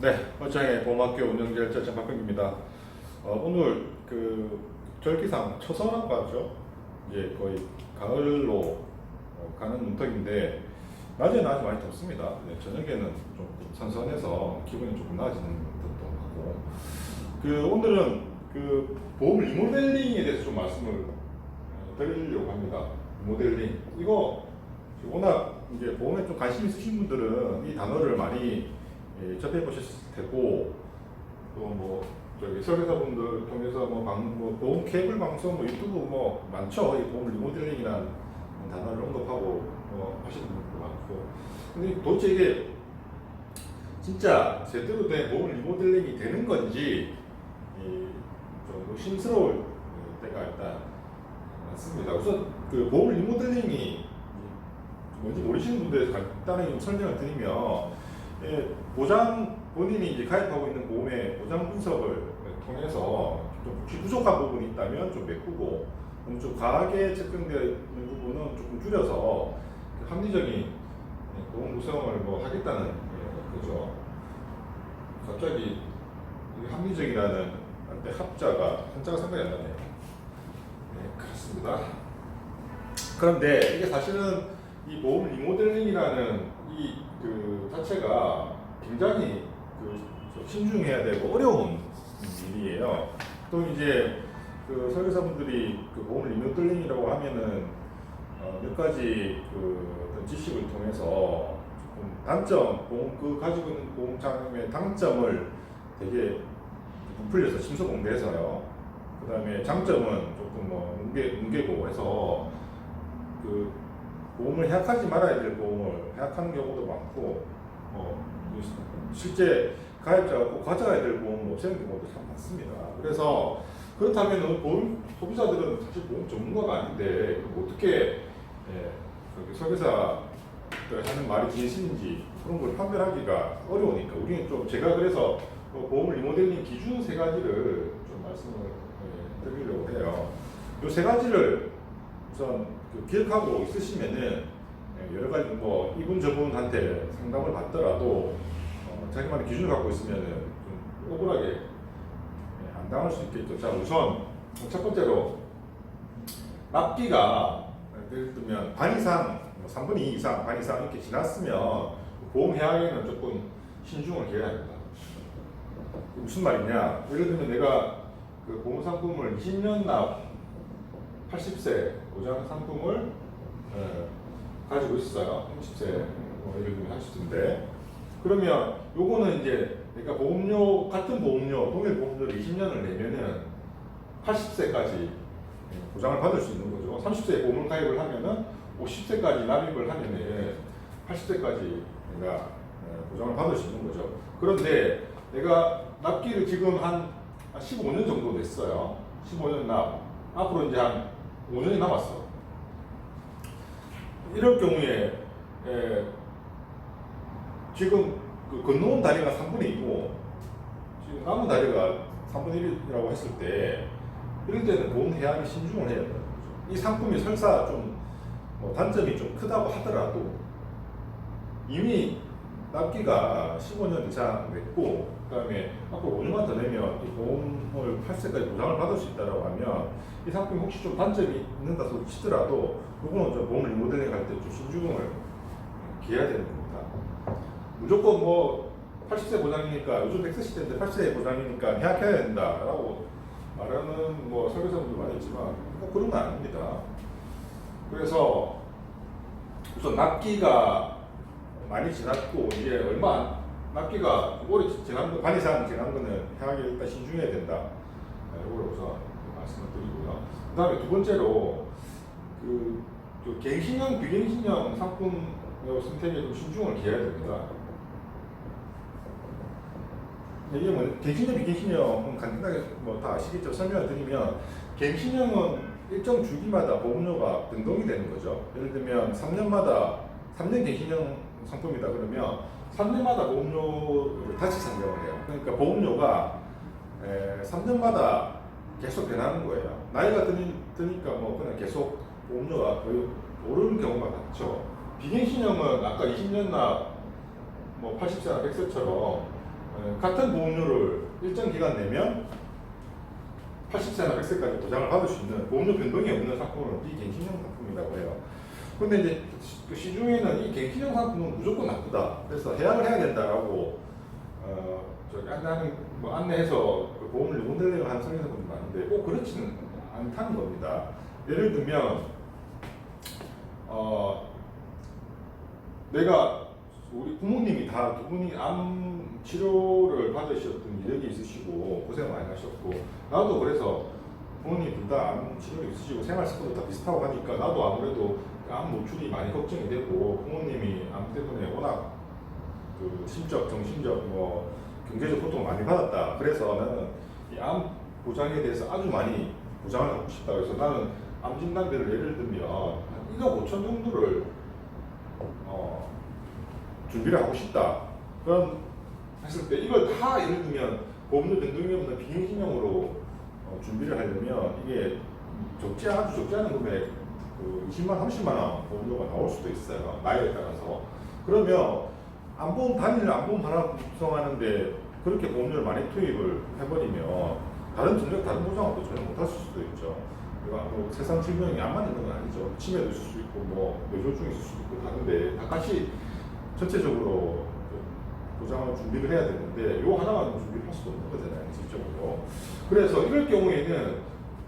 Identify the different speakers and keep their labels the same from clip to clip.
Speaker 1: 네, 어창의 보험학교 운영결자 정박병입니다. 어, 오늘 그 절기상 초서라고 하죠. 이제 거의 가을로 어, 가는 문턱인데 낮에는 아주 많이 덥습니다. 네, 저녁에는 좀 선선해서 기분이 조금 나아지는 것도 하고 그 오늘은 그 보험 리모델링에 대해서 좀 말씀을 어, 드리려고 합니다. 리모델링 이거 워낙 이제 보험에 좀 관심 있으신 분들은 이 단어를 많이 예, 접해 보셨을 테고 또뭐 저기 설계사분들 통해서 뭐, 방, 뭐 보험 케이블 방송 뭐 유튜브 뭐 많죠. 이 보험 리모델링이라는 단어를 언급하고 뭐 하시는 분들도 많고. 근데 도대체 이게 진짜 제대로 된 보험 리모델링이 되는 건지 이좀 의심스러울 때가 일단 많습니다. 우선 그 보험 리모델링이 뭔지 모르시는 분들에 간단하게 좀 설명을 드리면 예, 보장 본인이 이제 가입하고 있는 보험의 보장 분석을 통해서 좀 혹시 부족한 부분이 있다면 좀 메꾸고 너무 좀 과하게 접근되어 있는 부분은 조금 줄여서 그 합리적인 예, 보험 구성을 뭐 하겠다는 예, 거죠. 갑자기 이 합리적이라는 한때 합자가 한자가 생각이 안 나네요. 네, 그렇습니다. 그런데 이게 사실은 이 보험 리모델링이라는 이 그 자체가 굉장히 그좀 신중해야 되고 어려운 일이에요. 또 이제 그 설계사분들이 그 보험 리모델링이라고 하면은 어, 몇 가지 그 어떤 지식을 통해서 조금 단점, 보험 그 가지고 있는 보험 장의 단점을 되게 부풀려서 심도 공개해서요. 그 다음에 장점은 조금 뭐 뭉개, 뭉개고 해서 그 보험을 해약하지 말아야 될 보험을 해약하는 경우도 많고 어, 실제 가입자가 꼭 가져가야 될 보험을 없애는 경우도 참 많습니다. 그래서 그렇다면 보험 소비자들은 사실 보험 전문가가 아닌데 어떻게 예, 그렇게 설계사 하는 말이 진실인지 그런 걸 판별하기가 어려우니까 우리는 좀 제가 그래서 그 보험 리모델링 기준 세 가지를 좀 말씀을 예, 드리려고 해요. 이 세 가지를 우선 그 기억하고 있으시면은 예, 여러 가지 뭐 이분 저분한테 상담을 받더라도 어, 자기만의 기준을 갖고 있으면은 좀 억울하게 예, 안 당할 수 있겠죠. 자 우선 첫 번째로 납기가 예를 들면 반 이상, 뭐 3분의 2 이상, 반 이상 이렇게 지났으면 보험 해약에는 조금 신중을 기해야 합니다. 무슨 말이냐? 예를 들면 내가 그 보험 상품을 20년 납 80세 보장 상품을 예, 가지고 있어요. 30세, 뭐 예를 들면 80세인데 그러면 요거는 이제 그러니까 보험료 같은 보험료, 동일 보험료를 20년을 내면은 80세까지 보장을 받을 수 있는 거죠. 30세에 보험을 가입을 하면은 50세까지 납입을 하면은 80세까지 내가 예, 보장을 받을 수 있는 거죠. 그런데 내가 납기를 지금 한 15년 정도 냈어요. 15년 납. 앞으로 이제 한 5년이 남았어. 이럴 경우에 에, 지금 그 건너온 다리가 3분의 2고 지금 남은 다리가 3분의 1이라고 했을 때 이럴 때는 보험 해약에 신중을 해야 돼요. 이 상품이 설사 좀 뭐 단점이 좀 크다고 하더라도 이미 납기가 15년 이상 냈고 그다음에 앞으로 5년만 더 내면 이 보험을 8세까지 보장을 받을 수 있다고 하면 이 상품이 혹시 좀 단점이 있는다 소리 치더라도 이거는 좀 보험을 리모델링 할 때 좀 신중을 기해야 되는 겁니다. 무조건 뭐 80세 보장이니까 요즘 100세 시대인데 80세 보장이니까 해약해야 된다라고 말하는 뭐 설계사분들 많이 있지만 뭐 그런 건 아닙니다. 그래서 우선 납기가 많이 지났고 이제 얼마 안- 납기가 오래 지난 거, 반 이상 지난 거는 해약에 일단 신중해야 된다. 이걸 우선 말씀을 드리고요. 그 다음에 두 번째로 그, 그 갱신형, 비갱신형 상품 선택에 좀 신중을 기해야 됩니다. 이게 뭐 갱신형, 비갱신형은 간단하게 뭐 다 아시겠죠? 설명을 드리면 갱신형은 일정 주기마다 보험료가 변동이 되는 거죠. 예를 들면 3년마다 3년 갱신형 상품이다 그러면 3년마다 보험료를 다시 산정을 해요. 그러니까 보험료가 에, 3년마다 계속 변하는 거예요. 나이가 드니, 드니까 뭐 그냥 계속 보험료가 거의 오르는 경우가 많죠. 비갱신형은 아까 20년 납뭐 80세나 100세처럼 어, 같은 보험료를 일정 기간 내면 80세나 100세까지 보장을 받을 수 있는 보험료 변동이 없는 상품은 비갱신형 상품이라고 해요. 근데 이제 그 시중에는 이 갱신형 상품은 무조건 나쁘다. 그래서 해약을 해야 된다라고 어, 저기 안내하는 뭐 안내해서 그 보험을 모델링을 하는 성인분들 많은데 꼭 그렇지는 않다는 겁니다. 예를 들면 어 내가 우리 부모님이 다 두 분이 암 치료를 받으셨던 이력이 있으시고 고생 많이 하셨고 나도 그래서 부모님 둘다암 치료가 있으시고 생활 습관도 다 비슷하고 하니까 나도 아무래도 암 노출이 많이 걱정이 되고 부모님이 암 때문에 워낙 그 심적, 정신적, 뭐 경제적 고통을 많이 받았다. 그래서 나는 이 암 보장에 대해서 아주 많이 보장을 하고 싶다. 그래서 나는 암 진단비를 예를 들면 한 1억 5천 정도를 어, 준비를 하고 싶다. 그런 했을 때 이걸 다 예를 들면 보험료 변동이 없는 비행신형으로 어, 준비를 하려면 이게 적지 아주 적지 않은 금액 그 20만 30만 원 보험료가 나올 수도 있어요. 나이에 따라서. 그러면 안보험 단일 안보험 하나 구성하는데 그렇게 보험료를 많이 투입을 해버리면 다른 전력 다른 보장업도 전혀 못할 수도 있죠. 뭐 세상 질병이 암만 있는 건 아니죠. 치매도 있을 수 있고 뭐 뇌졸중이 있을 수 있고 다른데 다 같이 전체적으로 그 보장을 준비를 해야 되는데 요 하나만 준비를 할 수도 없는 거잖아요, 실적으로. 그래서 이럴 경우에는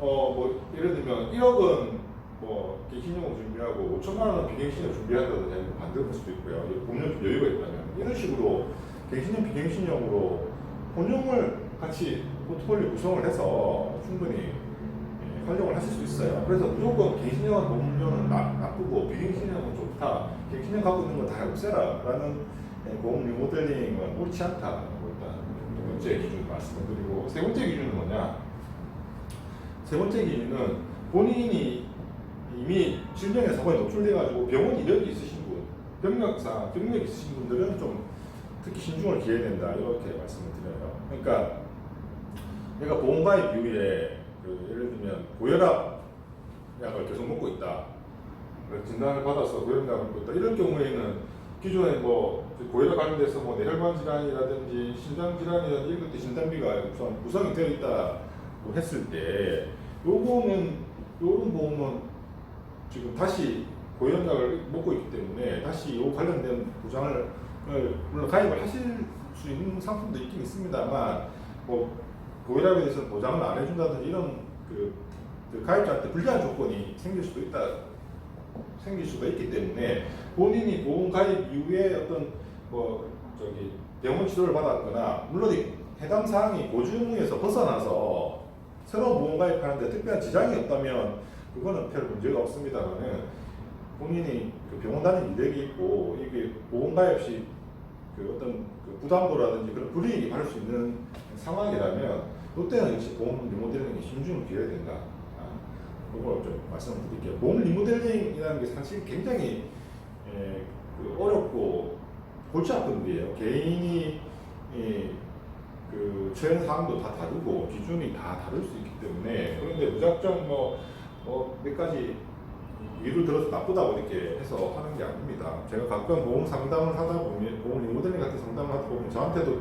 Speaker 1: 어 뭐 예를 들면 1억은 뭐 갱신형으로 준비하고 5천만 원은 비갱신형 준비한다든지 아니면 반대로 할 수도 있고요. 좀 여유가 있다면 이런 식으로 갱신형 비갱신형으로 혼용을 같이 포트폴리오 구성을 해서 충분히 예, 활용을 하실 수 있어요. 그래서 무조건 갱신형은 보험료는 나, 나쁘고 비갱신형은 좋다. 갱신형 갖고 있는 거다 없애라라는 예, 보험 리모델링은 옳지 않다라고 일단 두 번째 기준 말씀을 드리고 세 번째 기준은 뭐냐? 세 번째 기준은 본인이 이미 질병에 사고에 노출돼가지고 병원 이력이 있으신 분, 병력상 병력 있으신 분들은 좀 특히 신중을 기해야 된다 이렇게 말씀을 드려요. 그러니까 내가 보험 가입 이후에 그 예를 들면 고혈압 약을 계속 먹고 있다. 그 진단을 받아서 고혈압 약을 먹고 있다. 이런 경우에는 기존에 뭐 고혈압 관련돼서 뭐 뇌혈관 질환이라든지 심장 질환이라든지 이런 것들 진단비가 우선 구성이 되어 있다고 했을 때 요거는 요런 보험은 지금 다시 고혈압약을 먹고 있기 때문에 다시 요 관련된 보장을 어, 물론 가입을 하실 수 있는 상품도 있긴 있습니다만 뭐 고혈압에 대해서 보장을 안 해준다든지 이런 그, 그 가입자한테 불리한 조건이 생길 수도 있다 생길 수가 있기 때문에 본인이 보험 가입 이후에 어떤 뭐 저기 병원 치료를 받았거나 물론 이 해당 사항이 보증에서 벗어나서 새로운 보험 가입하는데 특별한 지장이 없다면 그거는 별 문제가 없습니다만은 본인이 그 병원 다닐 이력이 있고 이게 보험 가입 시 그 어떤 그 부담도라든지 그런 불이익이 받을 수 있는 상황이라면 이때는 역시 보험 리모델링에 신중을 기해야 된다. 아, 그걸 좀 말씀을 드릴게요. 보험 리모델링이라는 게 사실 굉장히 에, 그 어렵고 골치 아픈 일이에요. 개인이 이, 그 처형 사항도 다 다르고 기준이 다 다를 수 있기 때문에 그런데 무작정 뭐 뭐몇 가지 예를 들어서 나쁘다고 이렇게 해서 하는 게 아닙니다. 제가 가끔 보험 상담을 하다 보면 보험 리모델링 같은 상담을 하다 보면 저한테도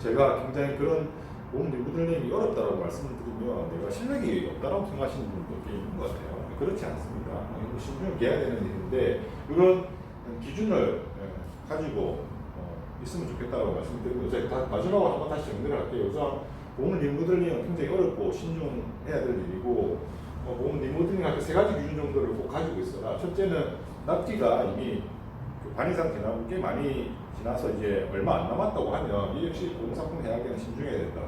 Speaker 1: 제가 굉장히 그런 보험 리모델링이 어렵다라고 말씀을 드리면 내가 실력이 없다라고 생각하시는 분도 꽤 있는 것 같아요. 그렇지 않습니다. 이거 신중을 기해야 되는 일인데 이런 기준을 예, 가지고 어, 있으면 좋겠다고 말씀드리고 제가 다- 마지막으로 한번 다시 정리를 할게요. 우선 보험 리모델링은 굉장히 어렵고 신중해야 될 일이고 어, 보험 리모델링 할 때 세 가지 기준 정도를 꼭 가지고 있어라. 첫째는 납기가 이미 그 반이상 지나고 꽤 많이 지나서 이제 얼마 안 남았다고 하면 이 역시 보험 상품 해약에는 신중해야 된다.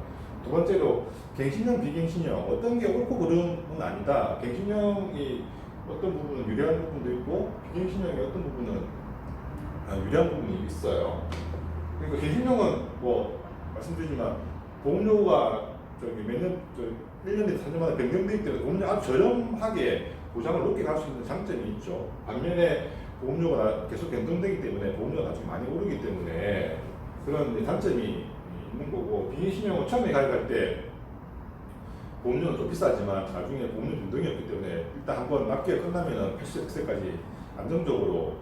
Speaker 1: 두 번째로 갱신형 비갱신형 어떤 게 옳고 그름은 아니다. 갱신형이 어떤 부분은 유리한 부분도 있고 비갱신형이 어떤 부분은 아, 유리한 부분이 있어요. 그러니까 갱신형은 뭐 말씀드리지만 보험료가 저기 몇년 저 1년에 3년마다 변경되기 때문에 보험료 아주 저렴하게 보장을 높게 갈 수 있는 장점이 있죠. 반면에 보험료가 계속 변동되기 때문에 보험료가 나중에 많이 오르기 때문에 그런 단점이 있는 거고 비신용은 처음에 가입할 때 보험료는 좀 비싸지만 나중에 보험료 변동이 없기 때문에 일단 한번 납기가 끝나면은 80세까지 안정적으로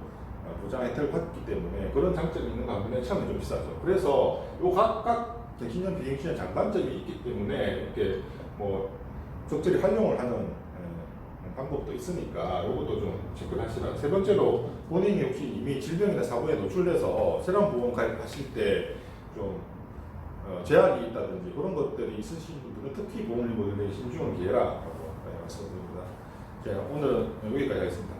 Speaker 1: 어, 보장 혜택을 받기 때문에 그런 장점이 있는 반면에 차는 좀 비싸죠. 그래서 요 각각 갱신형 비갱신형 장단점이 있기 때문에 이렇게 뭐 적절히 활용을 하는 예, 방법도 있으니까 이것도 좀 체크하시라. 세 번째로 본인이 혹시 이미 질병이나 사고에 노출돼서 세란보험 가입하실 때좀 어, 제한이 있다든지 그런 것들이 있으신 분들은 특히 보험료 모델에 신중을 기해라 라고 네, 말씀드립니다. 자, 오늘은 여기까지 하겠습니다.